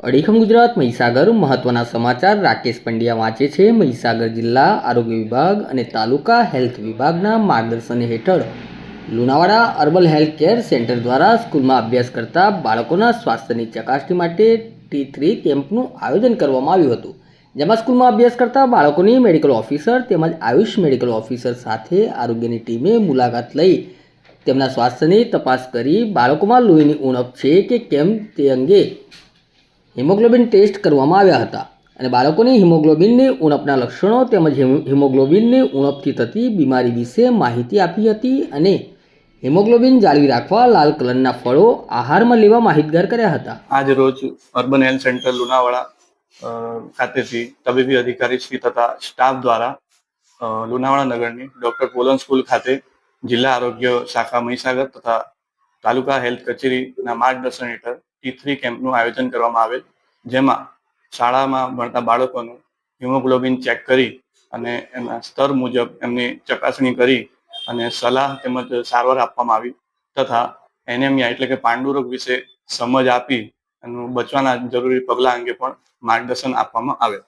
અડીખમ ગુજરાત મહીસાગર મહત્વના સમાચાર રાકેશ પંડ્યા વાંચે છે. મહીસાગર જિલ્લા આરોગ્ય વિભાગ અને તાલુકા હેલ્થ વિભાગના માર્ગદર્શન હેઠળ Lunawada urban health care centre દ્વારા સ્કૂલમાં અભ્યાસ કરતા બાળકોના સ્વાસ્થ્યની ચકાસણી માટે ટી થ્રી કેમ્પનું આયોજન કરવામાં આવ્યું હતું. જેમાં સ્કૂલમાં અભ્યાસ કરતા બાળકોની મેડિકલ ઓફિસર તેમજ આયુષ મેડિકલ ઓફિસર સાથે આરોગ્યની ટીમે મુલાકાત લઈ તેમના સ્વાસ્થ્યની તપાસ કરી બાળકોમાં લોહીની ઉણપ છે કે કેમ તે અંગે હિમોગ્લોબિન ટેસ્ટ કરવામાં આવ્યા હતા અને બાળકોની હિમોગ્લોબિનની ઉણપના લક્ષણો તેમજ હિમો- હિમોગ્લોબિનની ઉણપથી થતી બીમારી વિશે માહિતી આપી હતી અને હિમોગ્લોબિન જાળવી રાખવા લાલ કલરના ફળો આહારમાં લેવા માહિતગાર કર્યા હતા. આજ રોજ અર્બન હેલ્થ સેન્ટર લુણાવાડા ખાતેથી તબીબી અધિકારી શ્રી તથા સ્ટાફ દ્વારા લુણાવાડા નગરની ડોક્ટર પોલન સ્કૂલ ખાતે જિલ્લા આરોગ્ય શાખા મહીસાગર તથા તાલુકા હેલ્થ કચેરીના માર્ગદર્શન હેઠળ ટી થ્રી કેમ્પનું આયોજન કરવામાં આવેલ, જેમાં શાળામાં ભણતા બાળકોનું હિમોગ્લોબિન ચેક કરી અને એના સ્તર મુજબ એમની ચકાસણી કરી અને સલાહ તેમજ સારવાર આપવામાં આવી તથા એનેમિયા એટલે કે પાંડુરોગ વિશે સમજ આપી એનું બચવાના જરૂરી પગલાં અંગે પણ માર્ગદર્શન આપવામાં આવે